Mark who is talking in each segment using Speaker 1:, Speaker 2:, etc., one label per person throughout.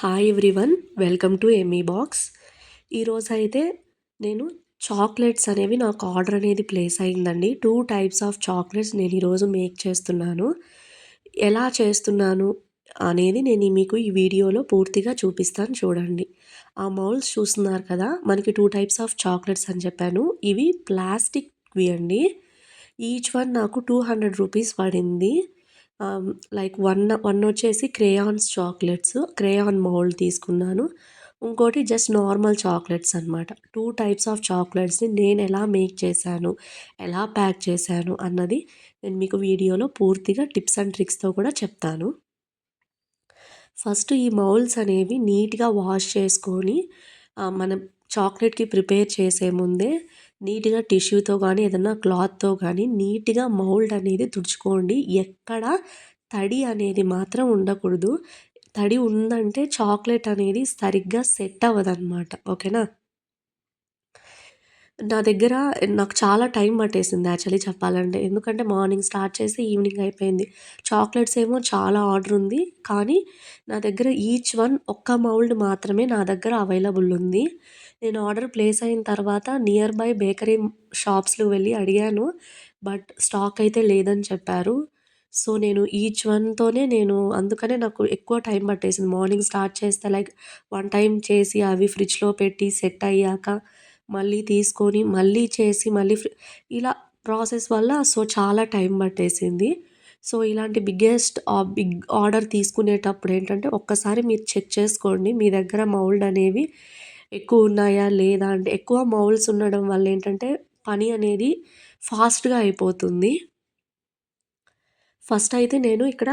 Speaker 1: Hi everyone welcome to Emmy box ఈరోజు అయితే నేను చాక్లెట్స్ అనేవి నాకు ఆర్డర్ అనేది ప్లేస్ అయిందండి. టూ టైప్స్ ఆఫ్ చాక్లెట్స్ నేను ఈరోజు మేక్ చేస్తున్నాను. ఎలా చేస్తున్నాను అనేది నేను మీకు ఈ వీడియోలో పూర్తిగా చూపిస్తాను చూడండి. ఆ మౌల్స్ చూస్తున్నారు కదా మనకి టూ టైప్స్ ఆఫ్ చాక్లెట్స్ అని చెప్పాను. ఇవి ప్లాస్టిక్వి అండి. ఈచ్ వన్ నాకు టూ హండ్రెడ్ రూపీస్ పడింది. లైక్ వన్ వన్ వచ్చేసి క్రేయాన్స్ చాక్లెట్స్ క్రేయాన్ మౌల్డ్ తీసుకున్నాను. ఇంకోటి జస్ట్ నార్మల్ చాక్లెట్స్ అనమాట టూ టైప్స్ ఆఫ్ చాక్లెట్స్ని నేను ఎలా మేక్ చేశాను ఎలా ప్యాక్ చేశాను అన్నది నేను మీకు వీడియోలో పూర్తిగా టిప్స్ అండ్ ట్రిక్స్తో కూడా చెప్తాను. ఫస్ట్ ఈ మౌల్స్ అనేవి నీట్గా వాష్ చేసుకొని మనం చాక్లెట్కి ప్రిపేర్ చేసే ముందే నీట్గా టిష్యూతో కానీ ఏదన్నా క్లాత్తో కానీ నీట్గా మౌల్డ్ అనేది తుడుచుకోండి. ఎక్కడ తడి అనేది మాత్రం ఉండకూడదు. తడి ఉందంటే చాక్లెట్ అనేది సరిగ్గా సెట్ అవ్వదన్నమాట. ఓకేనా? నా దగ్గర నాకు చాలా టైం పట్టేసింది యాక్చువల్లీ చెప్పాలంటే. ఎందుకంటే మార్నింగ్ స్టార్ట్ చేసి ఈవినింగ్ అయిపోయింది. చాక్లెట్స్ ఏమో చాలా ఆర్డర్ ఉంది. కానీ నా దగ్గర ఈచ్ వన్ ఒక్క మౌల్డ్ మాత్రమే నా దగ్గర అవైలబుల్ ఉంది. నేను ఆర్డర్ ప్లేస్ అయిన తర్వాత నియర్ బై బేకరీ షాప్స్లో వెళ్ళి అడిగాను. బట్ స్టాక్ అయితే లేదని చెప్పారు. సో నేను ఈచ్ వన్తోనే నేను అందుకనే నాకు ఎక్కువ టైం పట్టేసింది. మార్నింగ్ స్టార్ట్ చేస్తే లైక్ వన్ టైం చేసి అవి ఫ్రిడ్జ్లో పెట్టి సెట్ అయ్యాక మళ్ళీ తీసుకొని మళ్ళీ చేసి మళ్ళీ ఇలా ప్రాసెస్ వల్ల సో చాలా టైం పట్టేసింది. సో ఇలాంటి బిగ్గెస్ట్ బిగ్ ఆర్డర్ తీసుకునేటప్పుడు ఏంటంటే ఒక్కసారి మీరు చెక్ చేసుకోండి. మీ దగ్గర మౌల్డ్ అనేవి ఎక్కువ ఉన్నాయా లేదా అంటే ఎక్కువ మౌల్స్ ఉండడం వల్ల ఏంటంటే పని అనేది ఫాస్ట్గా అయిపోతుంది. ఫస్ట్ అయితే నేను ఇక్కడ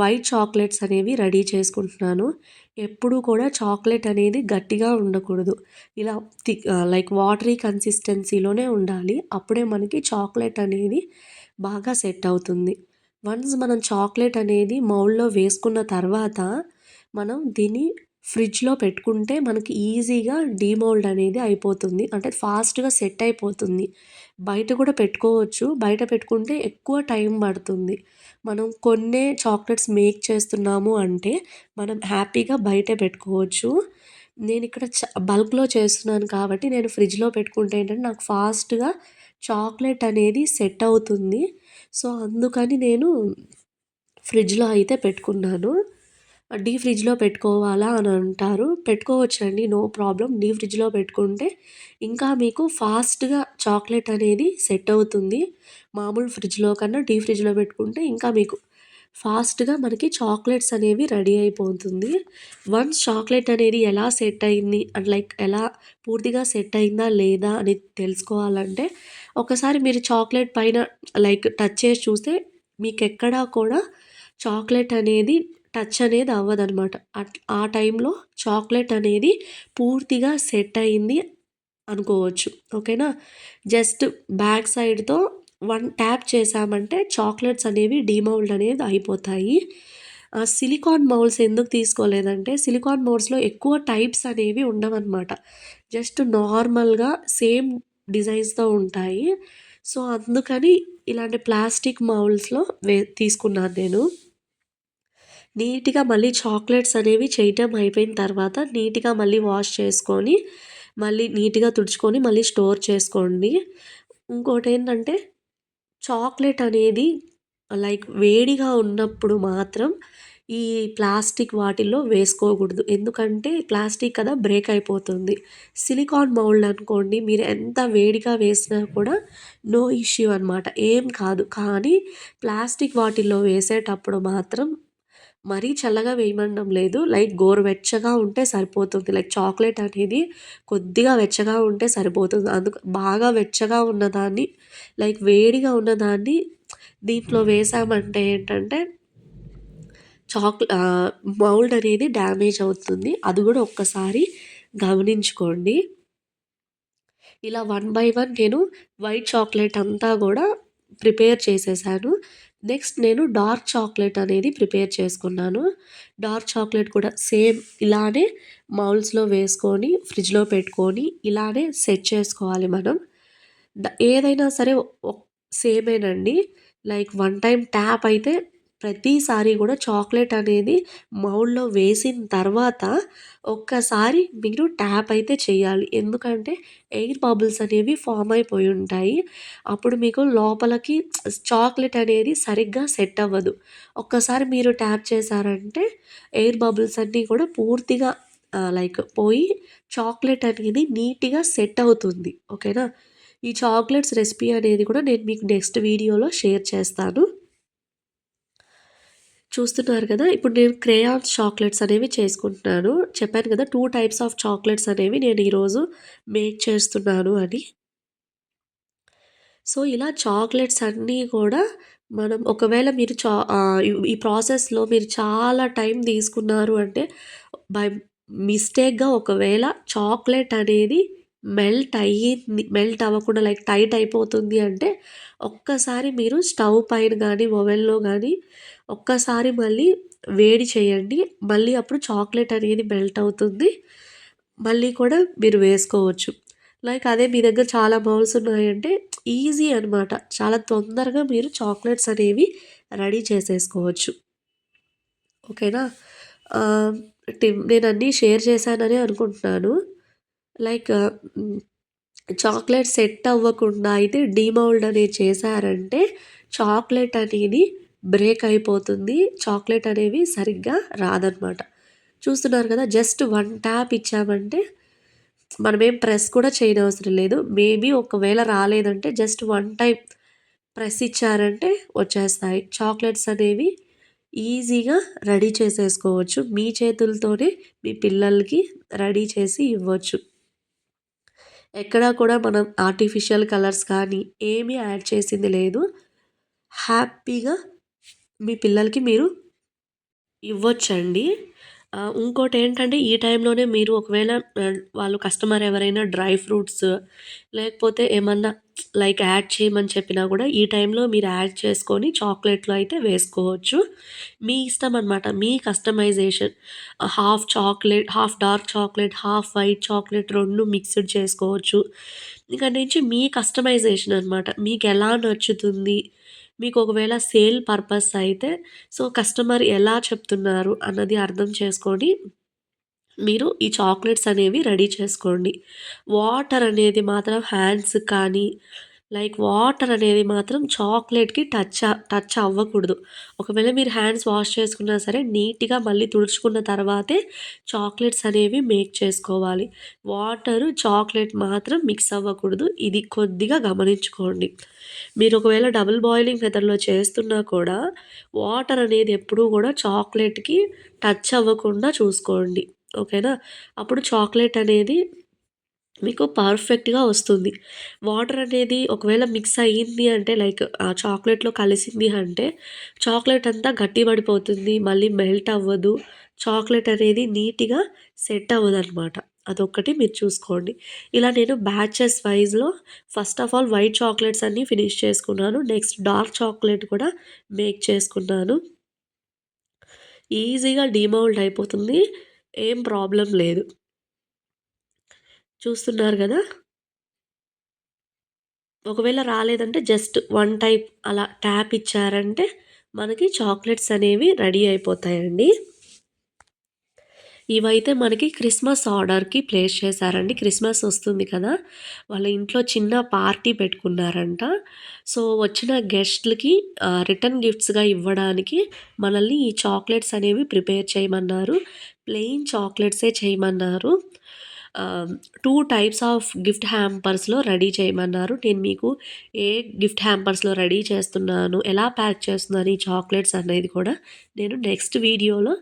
Speaker 1: వైట్ చాక్లెట్స్ అనేవి రెడీ చేసుకుంటున్నాను. ఎప్పుడూ కూడా చాక్లెట్ అనేది గట్టిగా ఉండకూడదు. ఇలా థిక్ లైక్ వాటరీ కన్సిస్టెన్సీలోనే ఉండాలి. అప్పుడే మనకి చాక్లెట్ అనేది బాగా సెట్ అవుతుంది. వన్స్ మనం చాక్లెట్ అనేది మౌల్లో వేసుకున్న తర్వాత మనం దీన్ని ఫ్రిడ్జ్లో పెట్టుకుంటే మనకి ఈజీగా డీమోల్డ్ అనేది అయిపోతుంది. అంటే ఫాస్ట్గా సెట్ అయిపోతుంది. బయట కూడా పెట్టుకోవచ్చు. బయట పెట్టుకుంటే ఎక్కువ టైం పడుతుంది. మనం కొన్నే చాక్లెట్స్ మేక్ చేస్తున్నాము అంటే మనం హ్యాపీగా బయట పెట్టుకోవచ్చు. నేను ఇక్కడ బల్క్లో చేస్తున్నాను కాబట్టి నేను ఫ్రిడ్జ్లో పెట్టుకుంటే ఏంటంటే నాకు ఫాస్ట్గా చాక్లెట్ అనేది సెట్ అవుతుంది. సో అందుకని నేను ఫ్రిడ్జ్లో అయితే పెట్టుకున్నాను. డీ ఫ్రిడ్జ్లో పెట్టుకోవాలా అని అంటారు. పెట్టుకోవచ్చండి నో ప్రాబ్లం డీ ఫ్రిడ్జ్లో పెట్టుకుంటే ఇంకా మీకు ఫాస్ట్గా చాక్లెట్ అనేది సెట్ అవుతుంది. మామూలు ఫ్రిడ్జ్లో కన్నా డీ ఫ్రిడ్జ్లో పెట్టుకుంటే ఇంకా మీకు ఫాస్ట్గా మనకి చాక్లెట్స్ అనేవి రెడీ అయిపోతుంది. వన్స్ చాక్లెట్ అనేది ఎలా సెట్ అయింది అండ్ లైక్ ఎలా పూర్తిగా సెట్ అయిందా లేదా అని తెలుసుకోవాలంటే ఒకసారి మీరు చాక్లెట్ పైన లైక్ టచ్ చేసి చూస్తే మీకు ఎక్కడా కూడా చాక్లెట్ అనేది టచ్ అనేది అవ్వదనమాట ఆ టైంలో చాక్లెట్ అనేది పూర్తిగా సెట్ అయింది అనుకోవచ్చు. ఓకేనా? జస్ట్ బ్యాక్ సైడ్తో వన్ ట్యాప్ చేసామంటే చాక్లెట్స్ అనేవి డీమౌల్డ్ అనేది అయిపోతాయి. సిలికాన్ మౌల్స్ ఎందుకు తీసుకోలేదంటే సిలికాన్ మౌల్స్లో ఎక్కువ టైప్స్ అనేవి ఉండవన్నమాట. జస్ట్ నార్మల్గా సేమ్ డిజైన్స్తో ఉంటాయి. సో అందుకని ఇలాంటి ప్లాస్టిక్ మౌల్స్లో వే తీసుకున్నాను నేను. నీట్గా మళ్ళీ చాక్లెట్స్ అనేవి చేయటం అయిపోయిన తర్వాత నీట్గా మళ్ళీ వాష్ చేసుకొని మళ్ళీ నీట్గా తుడుచుకొని మళ్ళీ స్టోర్ చేసుకోండి. ఇంకోటి ఏంటంటే చాక్లెట్ అనేది లైక్ వేడిగా ఉన్నప్పుడు మాత్రం ఈ ప్లాస్టిక్ వాటిల్లో వేసుకోకూడదు. ఎందుకంటే ప్లాస్టిక్ కదా బ్రేక్ అయిపోతుంది. సిలికాన్ మౌల్డ్ అనుకోండి మీరు ఎంత వేడిగా వేసినా కూడా నో ఇష్యూ అనమాట ఏం కాదు. కానీ ప్లాస్టిక్ వాటిల్లో వేసేటప్పుడు మాత్రం మరీ చల్లగా వేయమనడం లేదు. లైక్ గోరువెచ్చగా ఉంటే సరిపోతుంది. లైక్ చాక్లెట్ అనేది కొద్దిగా వెచ్చగా ఉంటే సరిపోతుంది. అందుకు బాగా వెచ్చగా ఉన్నదాన్ని లైక్ వేడిగా ఉన్నదాన్ని దీంట్లో వేసామంటే ఏంటంటే చాక్ మౌల్డ్ అనేది డ్యామేజ్ అవుతుంది. అది కూడా ఒక్కసారి గమనించుకోండి. ఇలా వన్ బై వన్ నేను వైట్ చాక్లెట్ అంతా కూడా ప్రిపేర్ చేసేసాను. నెక్స్ట్ నేను డార్క్ చాక్లెట్ అనేది ప్రిపేర్ చేసుకున్నాను. డార్క్ చాక్లెట్ కూడా సేమ్ ఇలానే మౌల్స్లో వేసుకొని ఫ్రిడ్జ్లో పెట్టుకొని ఇలానే సెట్ చేసుకోవాలి మనం. ఏదైనా సరే సేమేనండి. లైక్ వన్ టైం ట్యాప్ అయితే ప్రతిసారి కూడా చాక్లెట్ అనేది మౌల్లో వేసిన తర్వాత ఒక్కసారి మీరు ట్యాప్ అయితే చేయాలి. ఎందుకంటే ఎయిర్ బబుల్స్ అనేవి ఫామ్ అయిపోయి ఉంటాయి. అప్పుడు మీకు లోపలకి చాక్లెట్ అనేది సరిగ్గా సెట్ అవ్వదు. ఒక్కసారి మీరు ట్యాప్ చేశారంటే ఎయిర్ బబుల్స్ అన్నీ కూడా పూర్తిగా లైక్ పోయి చాక్లెట్ అనేది నీట్‌గా సెట్ అవుతుంది. ఓకేనా? ఈ చాక్లెట్స్ రెసిపీ అనేది కూడా నేను మీకు నెక్స్ట్ వీడియోలో షేర్ చేస్తాను. చూస్తున్నారు కదా! ఇప్పుడు నేను క్రేయాన్స్ చాక్లెట్స్ అనేవి చేసుకుంటున్నాను. చెప్పాను కదా! టూ టైప్స్ ఆఫ్ చాక్లెట్స్ అనేవి నేను ఈరోజు మేక్ చేస్తున్నాను అని. సో, ఇలా చాక్లెట్స్ అన్నీ కూడా మనం ఒకవేళ మీరు చా ఈ ప్రాసెస్‌లో మీరు చాలా టైం తీసుకున్నారు అంటే బై మిస్టేక్‌గా ఒకవేళ చాక్లెట్ అనేది మెల్ట్ అయ్యింది మెల్ట్ అవ్వకుండా లైక్ టైట్ అయిపోతుంది అంటే ఒక్కసారి మీరు స్టవ్ పైన కానీ ఓవెన్‌లో కానీ ఒక్కసారి మళ్ళీ వేడి చేయండి. మళ్ళీ అప్పుడు చాక్లెట్ అనేది మెల్ట్ అవుతుంది. మళ్ళీ కూడా మీరు వేసుకోవచ్చు. లైక్ అదే మీ దగ్గర చాలా బౌల్స్ ఉన్నాయంటే ఈజీ అనమాట. చాలా తొందరగా మీరు చాక్లెట్స్ అనేవి రెడీ చేసేసుకోవచ్చు. ఓకేనా? నేను అన్నీ షేర్ చేశాననే అనుకుంటున్నాను. లైక్ చాక్లెట్ సెట్ అవ్వకుండా అయితే డీమౌల్డ్ అనేది చేశారంటే చాక్లెట్ అనేది బ్రేక్ అయిపోతుంది. చాక్లెట్ అనేవి సరిగ్గా రాదనమాట. చూస్తున్నారు కదా! జస్ట్ వన్ ట్యాప్ ఇచ్చామంటే మనమేం ప్రెస్ కూడా చేయనవసరం లేదు. మేబీ ఒకవేళ రాలేదంటే జస్ట్ వన్ టైం ప్రెస్ ఇచ్చారంటే వచ్చేస్తాయి. చాక్లెట్స్ అనేవి ఈజీగా రెడీ చేసేసుకోవచ్చు. మీ చేతులతోనే మీ పిల్లలకి రెడీ చేసి ఇవ్వచ్చు. ఎక్కడా కూడా మనం ఆర్టిఫిషియల్ కలర్స్ కానీ ఏమీ యాడ్ చేసింది లేదు. హ్యాపీగా మీ పిల్లలకి మీరు ఇవ్వచ్చండి ఇంకోటి ఏంటంటే ఈ టైంలోనే మీరు ఒకవేళ వాళ్ళు కస్టమర్ ఎవరైనా డ్రై ఫ్రూట్స్ లేకపోతే ఏమన్నా లైక్ యాడ్ చేయమని చెప్పినా కూడా ఈ టైంలో మీరు యాడ్ చేసుకొని చాక్లెట్‌లో అయితే వేసుకోవచ్చు. మీ ఇష్టం అనమాట. మీ customisation. Half chocolate, half dark chocolate, half white chocolate రెండు మిక్స్డ్ చేసుకోవచ్చు. ఇంకా నుంచి మీ కస్టమైజేషన్ అనమాట. మీకు ఎలా నచ్చుతుంది? మీకు ఒకవేళ సేల్ పర్పస్ అయితే సో, కస్టమర్ ఎలా చెప్తున్నారు అన్నది అర్థం చేసుకొని మీరు ఈ చాక్లెట్స్ అనేవి రెడీ చేసుకోండి. వాటర్ అనేది మాత్రం హ్యాండ్స్ కానీ లైక్ వాటర్ అనేది మాత్రం చాక్లెట్‌కి టచ్ టచ్ అవ్వకూడదు. ఒకవేళ మీరు హ్యాండ్స్ వాష్ చేసుకున్నా సరే నీట్‌గా మళ్ళీ తుడుచుకున్న తర్వాతే చాక్లెట్స్ అనేవి మేక్ చేసుకోవాలి. వాటరు, చాక్లెట్ మాత్రం మిక్స్ అవ్వకూడదు. ఇది కొద్దిగా గమనించుకోండి. మీరు ఒకవేళ డబుల్ బాయిలింగ్ మెథడ్‌లో చేస్తున్నా కూడా వాటర్ అనేది ఎప్పుడూ కూడా చాక్లెట్‌కి టచ్ అవ్వకుండా చూసుకోండి. ఓకేనా? అప్పుడు చాక్లెట్ అనేది మీకు పర్ఫెక్ట్‌గా వస్తుంది. వాటర్ అనేది ఒకవేళ మిక్స్ అయ్యింది అంటే లైక్ ఆ చాక్లెట్‌లో కలిసింది అంటే చాక్లెట్ అంతా గట్టి పడిపోతుంది. మళ్ళీ మెల్ట్ అవ్వదు. చాక్లెట్ అనేది నీట్‌గా సెట్ అవ్వదు అనమాట అదొక్కటి మీరు చూసుకోండి. ఇలా నేను batches వైజ్లో first of all white chocolates అన్నీ ఫినిష్ చేసుకున్నాను. నెక్స్ట్ డార్క్ చాక్లెట్ కూడా మేక్ చేసుకున్నాను. ఈజీగా డీమౌల్డ్ అయిపోతుంది. ఏం ప్రాబ్లం లేదు. చూస్తున్నారు కదా ఒకవేళ రాలేదంటే జస్ట్ వన్ టైప్ అలా ట్యాప్ ఇచ్చారంటే మనకి చాక్లెట్స్ అనేవి రెడీ అయిపోతాయండి. ఇవైతే మనకి క్రిస్మస్ ఆర్డర్‌కి ప్లేస్ చేశారండి. క్రిస్మస్ వస్తుంది కదా! వాళ్ళ ఇంట్లో చిన్న పార్టీ పెట్టుకున్నారంట. సో, వచ్చిన గెస్ట్‌లకి రిటర్న్ గిఫ్ట్స్‌గా ఇవ్వడానికి మనల్ని ఈ చాక్లెట్స్ అనేవి ప్రిపేర్ చేయమన్నారు. ప్లెయిన్ చాక్లెట్సే చేయమన్నారు. టూ టైప్స్ ఆఫ్ గిఫ్ట్ హ్యాంపర్స్‌లో రెడీ చేయమన్నారు. నేను మీకు ఏ గిఫ్ట్ హ్యాంపర్స్‌లో రెడీ చేస్తున్నాను, ఎలా ప్యాక్ చేస్తున్నాను ఈ చాక్లెట్స్ అనేది కూడా నేను నెక్స్ట్ వీడియోలో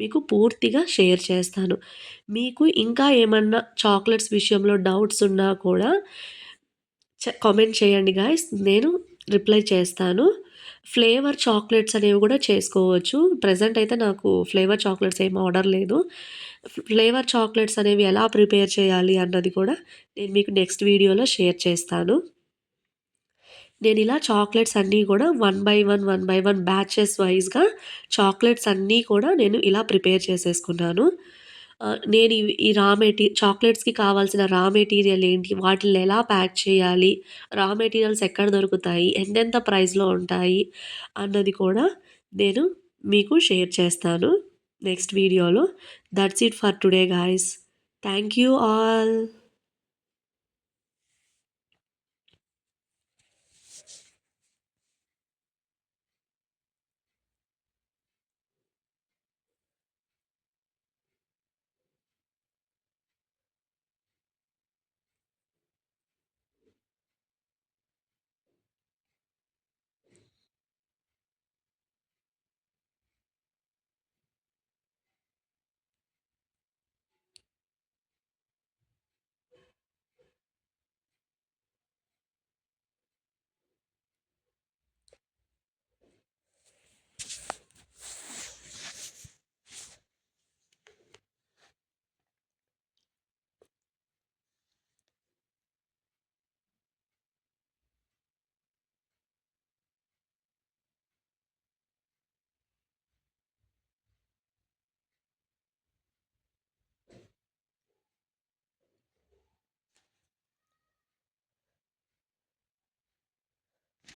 Speaker 1: మీకు పూర్తిగా షేర్ చేస్తాను. మీకు ఇంకా ఏమన్నా చాక్లెట్స్ విషయంలో డౌట్స్ ఉన్నా కూడా చ కామెంట్ చేయండి గాయ్స్. నేను రిప్లై చేస్తాను. ఫ్లేవర్ చాక్లెట్స్ అనేవి కూడా చేసుకోవచ్చు. ప్రజెంట్ అయితే నాకు ఫ్లేవర్ చాక్లెట్స్ ఏం ఆర్డర్ లేదు. ఫ్లేవర్ చాక్లెట్స్ అనేవి ఎలా ప్రిపేర్ చేయాలి అన్నది కూడా నేను మీకు నెక్స్ట్ వీడియోలో షేర్ చేస్తాను. నేను ఇలా చాక్లెట్స్ అన్నీ కూడా one by one, one by one batches వైజ్గా చాక్లెట్స్ అన్నీ కూడా నేను ఇలా ప్రిపేర్ చేసేసుకున్నాను. నేను ఈ రా మెటీ చాక్లెట్స్‌కి కావాల్సిన రా మెటీరియల్ ఏంటి, వాటిని ఎలా ప్యాక్ చేయాలి, రా మెటీరియల్స్ ఎక్కడ దొరుకుతాయి, ఎంతెంత ప్రైస్‌లో ఉంటాయి? అన్నది కూడా నేను మీకు షేర్ చేస్తాను నెక్స్ట్ వీడియోలో that's it for today guys thank you all